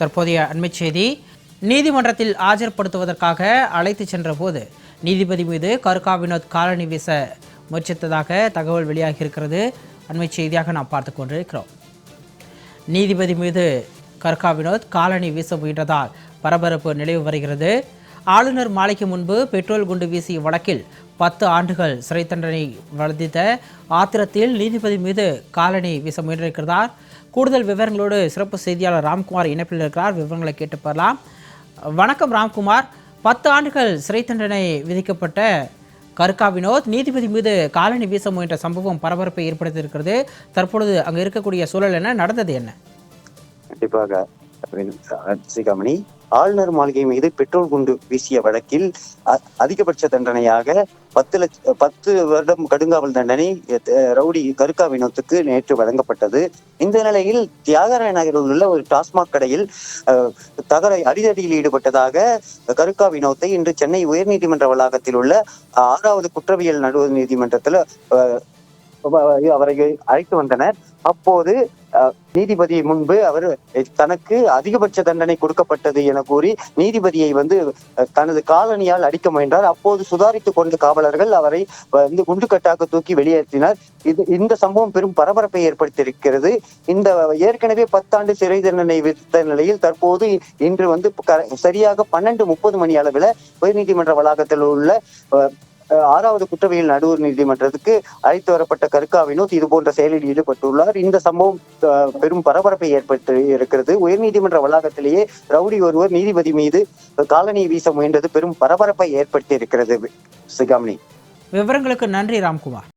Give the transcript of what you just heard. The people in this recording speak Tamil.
தற்போதைய அண்மைச் செய்தி. நீதிமன்றத்தில் ஆஜர்படுத்துவதற்காக அழைத்துச் சென்றபோது நீதிபதி மீது கருக்கா வினோத் காலணி வீச முயற்சித்ததாக தகவல் வெளியாகியிருக்கிறது. அண்மை செய்தியாக நாம் பார்த்து கொண்டிருக்கிறோம். நீதிபதி மீது கர்கா வினோத் காலணி வீச முயன்றதால் பரபரப்பு நிலவு வருகிறது. ஆளுநர் மாலைக்கு முன்பு பெட்ரோல் குண்டு வீசிய வழக்கில் பத்து ஆண்டுகள் சிறை தண்டனை வழங்கித்த ஆத்திரத்தில் நீதிபதி மீது காலணி வீச முயன்றிருக்கிறார். கூடுதல் விவரங்களோடு சிறப்பு செய்தியாளர் ராம்குமார் இணைப்பில் இருக்கிறார். விவரங்களை கேட்டு பெறலாம் வணக்கம் ராம்குமார். பத்து ஆண்டுகள் சிறை தண்டனை விதிக்கப்பட்ட கருக்கா வினோத் நீதிபதி மீது காலணி வீச முயன்ற சம்பவம் பரபரப்பை ஏற்படுத்தியிருக்கிறது. தற்பொழுது அங்கே இருக்கக்கூடிய சூழல் என்ன? நடந்தது என்ன? கண்டிப்பாக. சிகாமணி ஆளுநர் மாளிகை மீது பெட்ரோல் குண்டு வீசிய வழக்கில் அ- அதிகபட்ச தண்டனையாக பத்து லட்ச பத்து வருடம் கடுங்காவல் தண்டனை ரவுடி கருக்கா வினோத்துக்கு நேற்று வழங்கப்பட்டது. இந்த நிலையில் தியாகராய நகரில் உள்ள ஒரு டாஸ்மாக் கடையில் தகர அடிதடியில் ஈடுபட்டதாக கருக்கா வினோத்தை இன்று சென்னை உயர்நீதிமன்ற வளாகத்தில் உள்ள ஆறாவது குற்றவியல் நடுவர் நீதிமன்றத்தில் அவரை அழைத்து வந்தனர். அப்போது நீதிபதி முன்பு அவர் தனக்கு அதிகபட்ச தண்டனை கொடுக்கப்பட்டது என கூறி நீதிபதியை வந்து தனது காலணியால் அடிக்க முயன்றார். அப்போது சுதாரித்துக் கொண்ட காவலர்கள் அவரை வந்து குண்டுக்கட்டாக தூக்கி வெளியேற்றினார். இது இந்த சம்பவம் பெரும் பரபரப்பை ஏற்படுத்தியிருக்கிறது. இந்த ஏற்கனவே பத்தாண்டு சிறை தண்டனை விதித்த நிலையில் தற்போது இன்று வந்து க- சரியாக பன்னெண்டு முப்பது மணி அளவில் உயர்நீதிமன்ற வளாகத்தில் உள்ள அஹ், குற்றவியல் நடுவர் நீதிமன்றத்துக்கு அழைத்து வரப்பட்ட கருக்கா வினோத் இது போன்ற செயலில் ஈடுபட்டுள்ளார். இந்த சம்பவம் பெரும் பரபரப்பை ஏற்படுத்தி இருக்கிறது. உயர்நீதிமன்ற வளாகத்திலேயே ரவுடி ஒருவர் நீதிபதி மீது காலனி வீச முயன்றது பெரும் பரபரப்பை ஏற்படுத்தி இருக்கிறது. சிகாமணி. விவரங்களுக்கு நன்றி ராம்குமார்.